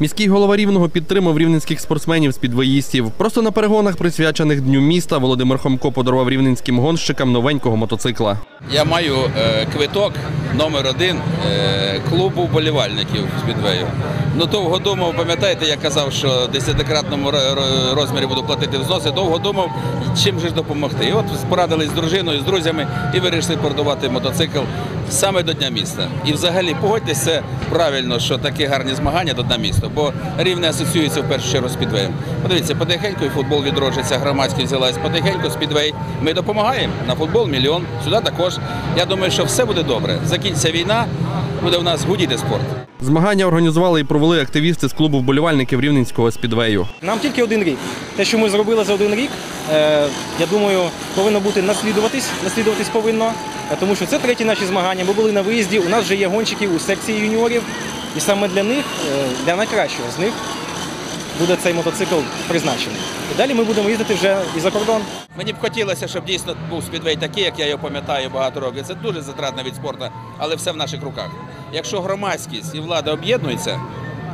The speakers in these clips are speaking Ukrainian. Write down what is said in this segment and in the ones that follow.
Міський голова Рівного підтримав рівненських спортсменів спідвоїстів. Просто на перегонах, присвячених Дню міста, Володимир Хомко подарував рівненським гонщикам новенького мотоцикла. Я маю е, квиток номер один е, клубу вболівальників Спідвею. Ну довго думав, пам'ятаєте, я казав, що десятикратному ро- ро- розмірі буду платити взноси. Довго думав, чим же допомогти. І от порадились з дружиною, з друзями і вирішили продавати мотоцикл саме до Дня міста. І взагалі погодьтесь, це правильно, що такі гарні змагання до Дня міста, бо рівне асоціюється в першу чергу з підвеєм. Подивіться, потихеньку футбол відроджується, Громадські взялась, потихеньку з підвей. Ми допомагаємо на футбол мільйон, сюди також. Я думаю, що все буде добре. Закінчиться війна, буде в нас гудіти спорт. Змагання організували і провели активісти з клубу вболівальників рівненського спідвею. Нам тільки один рік. Те, що ми зробили за один рік, е, я думаю, повинно бути наслідуватись. Наслідуватись повинно, е, тому що це треті наші змагання. Ми були на виїзді. У нас вже є гонщики у секції юніорів, і саме для них, е, для найкращого з них, буде цей мотоцикл призначений. І далі ми будемо їздити вже і за кордон. Мені б хотілося, щоб дійсно був спідвей такий, як я його пам'ятаю багато років. Це дуже затратний від спорту, але все в наших руках. Якщо громадськість і влада об'єднуються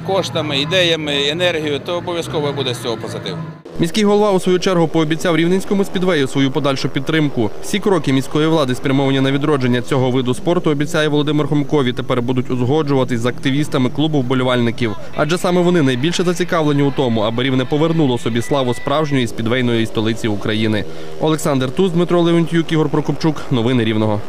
коштами, ідеями, енергією, то обов'язково буде з цього позитив. Міський голова у свою чергу пообіцяв рівненському спідвею свою подальшу підтримку. Всі кроки міської влади спрямовані на відродження цього виду спорту, обіцяє Володимир Хомкові. Тепер будуть узгоджуватись з активістами клубу вболівальників. Адже саме вони найбільше зацікавлені у тому, аби рівне повернуло собі славу справжньої спідвейної столиці України. Олександр Туз, Дмитро Леонтьюк, Ігор Прокопчук. Новини Рівного.